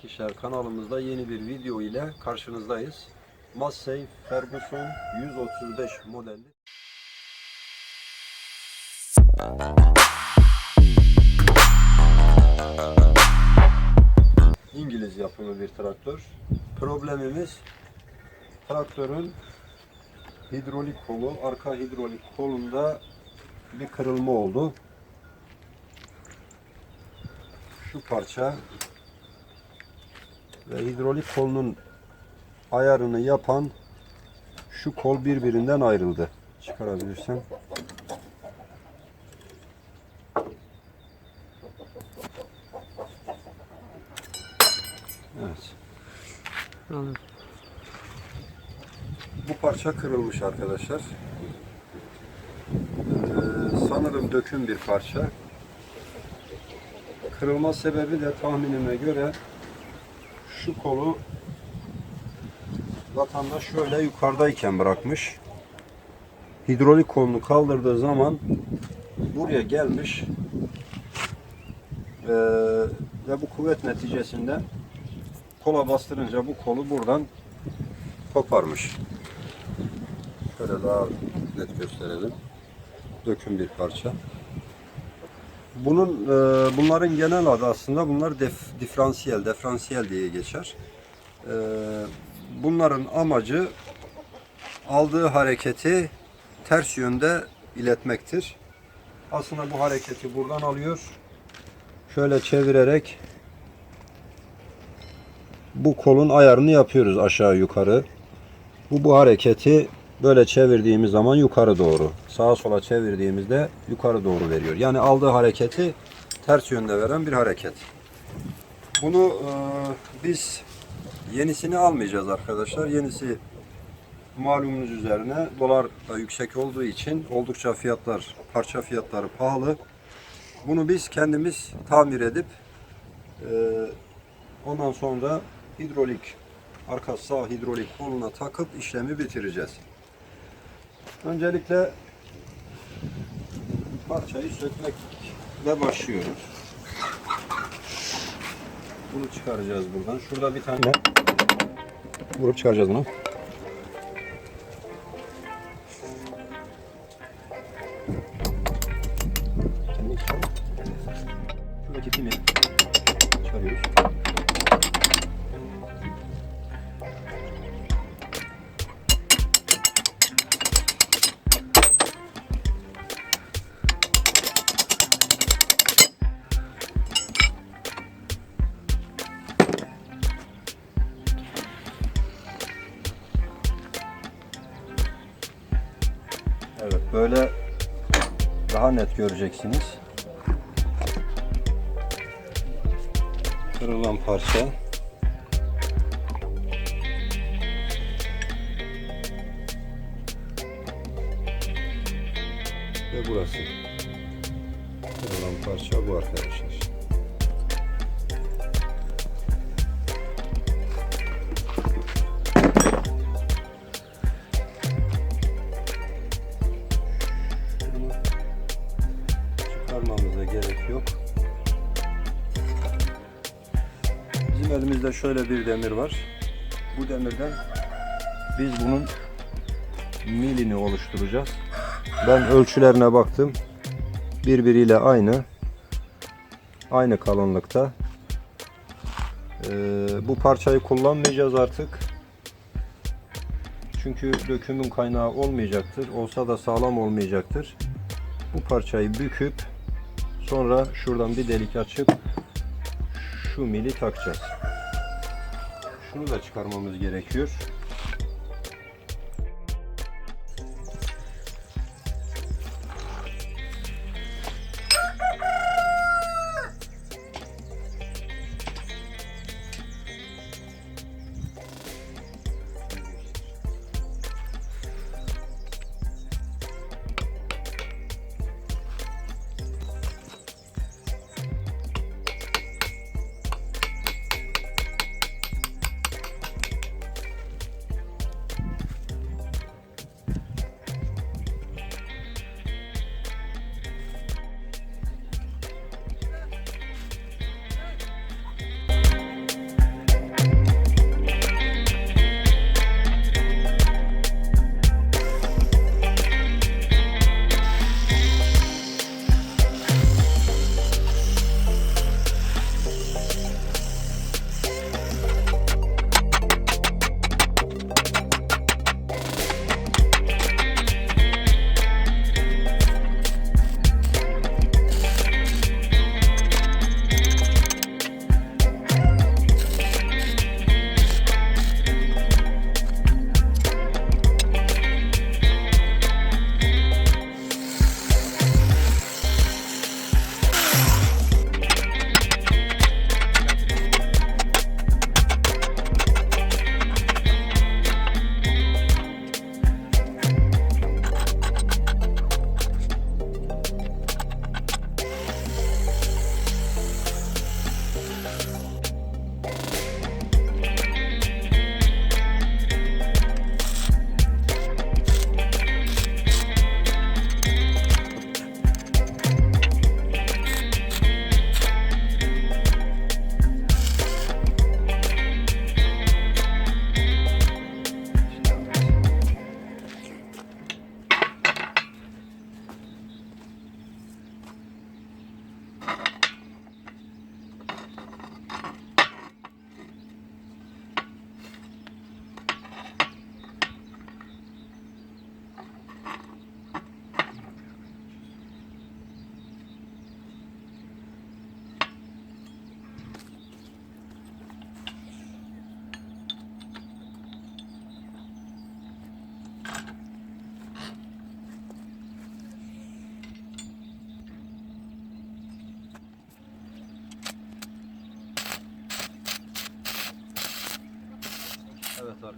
ikişer kanalımızda yeni bir video ile karşınızdayız. Massey Ferguson 135 modelli. İngiliz yapımı bir traktör. Problemimiz traktörün hidrolik kolu, arka hidrolik kolunda bir kırılma oldu. Şu parça ve hidrolik kolunun ayarını yapan şu kol birbirinden ayrıldı. Çıkarabilirsen. Evet. Anladım. Bu parça kırılmış arkadaşlar. Ee, sanırım döküm bir parça. Kırılma sebebi de tahminime göre şu kolu vatandaş şöyle yukarıdayken bırakmış. Hidrolik kolunu kaldırdığı zaman buraya gelmiş Ee, ve bu kuvvet neticesinde kola bastırınca bu kolu buradan koparmış. Şöyle daha net gösterelim. Döküm bir parça. Bunun e, bunların genel adı aslında bunlar def, diferansiyel, diferansiyel diye geçer. E, bunların amacı aldığı hareketi ters yönde iletmektir. Aslında bu hareketi buradan alıyor. Şöyle çevirerek bu kolun ayarını yapıyoruz aşağı yukarı. Bu bu hareketi böyle çevirdiğimiz zaman yukarı doğru, sağa sola çevirdiğimizde yukarı doğru veriyor. Yani aldığı hareketi ters yönde veren bir hareket. Bunu e, biz yenisini almayacağız arkadaşlar. Yenisi malumunuz üzerine dolar da yüksek olduğu için oldukça fiyatlar, parça fiyatları pahalı. Bunu biz kendimiz tamir edip e, ondan sonra hidrolik arka sağ hidrolik koluna takıp işlemi bitireceğiz. Öncelikle parçayı sökmekle başlıyoruz. Bunu çıkaracağız buradan. Şurada bir tane vurup çıkaracağız bunu. Şuradaki pimi Evet böyle daha net göreceksiniz. Kırılan parça. Ve burası. Kırılan parça bu arkadaşlar. Elimizde şöyle bir demir var. Bu demirden biz bunun milini oluşturacağız. Ben ölçülerine baktım. Birbiriyle aynı. Aynı kalınlıkta. Ee, bu parçayı kullanmayacağız artık. Çünkü dökümün kaynağı olmayacaktır. Olsa da sağlam olmayacaktır. Bu parçayı büküp sonra şuradan bir delik açıp şu mili takacağız. Şunu da çıkarmamız gerekiyor.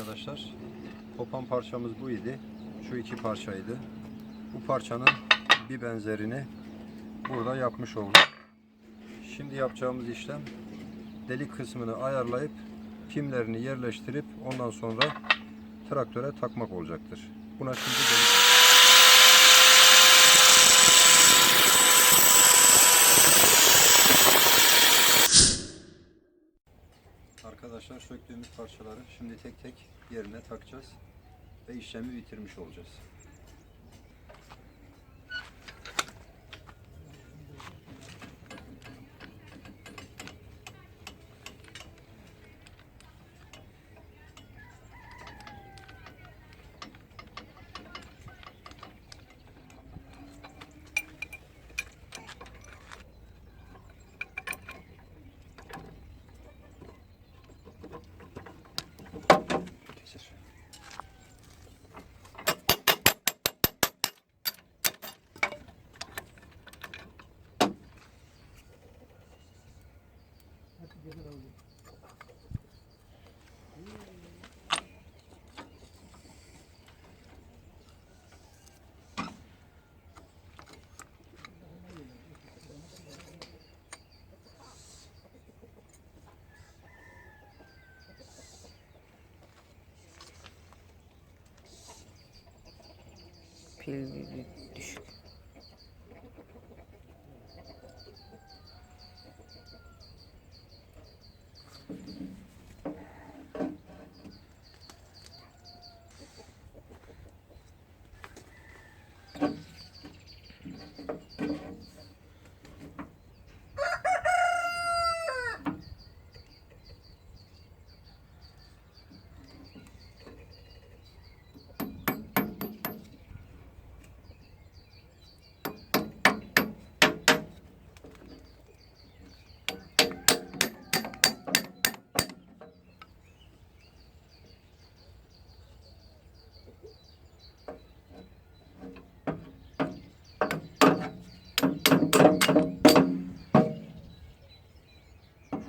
Arkadaşlar. Kopan parçamız bu idi. Şu iki parçaydı. Bu parçanın bir benzerini burada yapmış olduk. Şimdi yapacağımız işlem delik kısmını ayarlayıp pimlerini yerleştirip ondan sonra traktöre takmak olacaktır. Buna şimdi delik Arkadaşlar söktüğümüz parçaları şimdi tek tek yerine takacağız ve işlemi bitirmiş olacağız. Pil bir-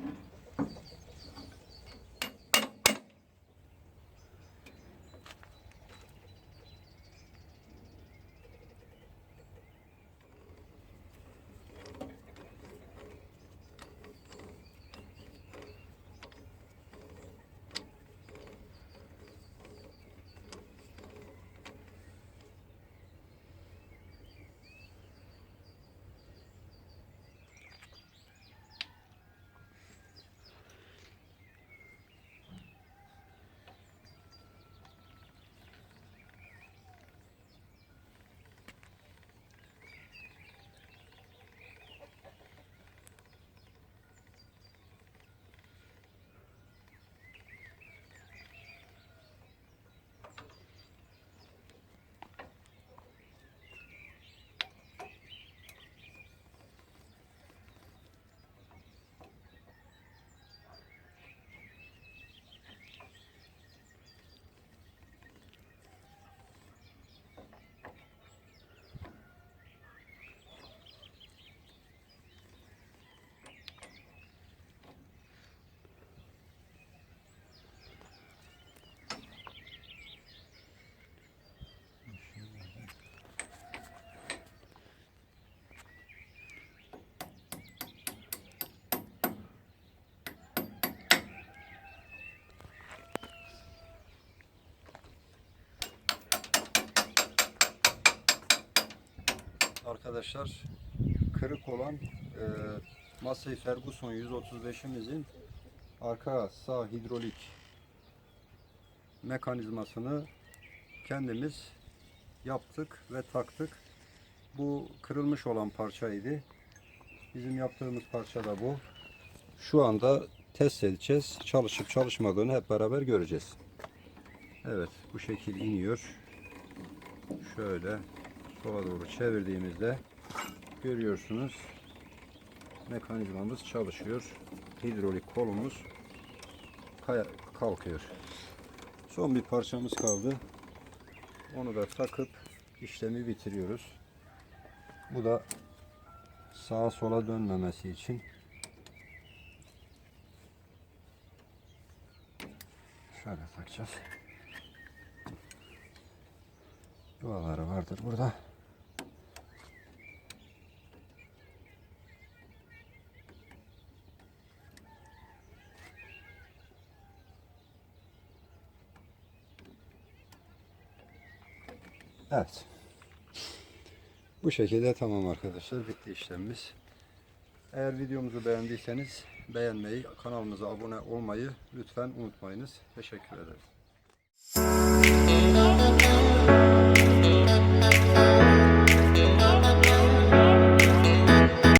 bir Arkadaşlar kırık olan e, Massey Ferguson 135'imizin arka sağ hidrolik mekanizmasını kendimiz yaptık ve taktık. Bu kırılmış olan parçaydı. Bizim yaptığımız parça da bu. Şu anda test edeceğiz. Çalışıp çalışmadığını hep beraber göreceğiz. Evet bu şekil iniyor. Şöyle sola doğru çevirdiğimizde görüyorsunuz mekanizmamız çalışıyor. Hidrolik kolumuz kalkıyor. Son bir parçamız kaldı. Onu da takıp işlemi bitiriyoruz. Bu da sağa sola dönmemesi için Şöyle takacağız. Yuvaları vardır burada. Evet. Bu şekilde tamam arkadaşlar. Bitti işlemimiz. Eğer videomuzu beğendiyseniz beğenmeyi, kanalımıza abone olmayı lütfen unutmayınız. Teşekkür ederim.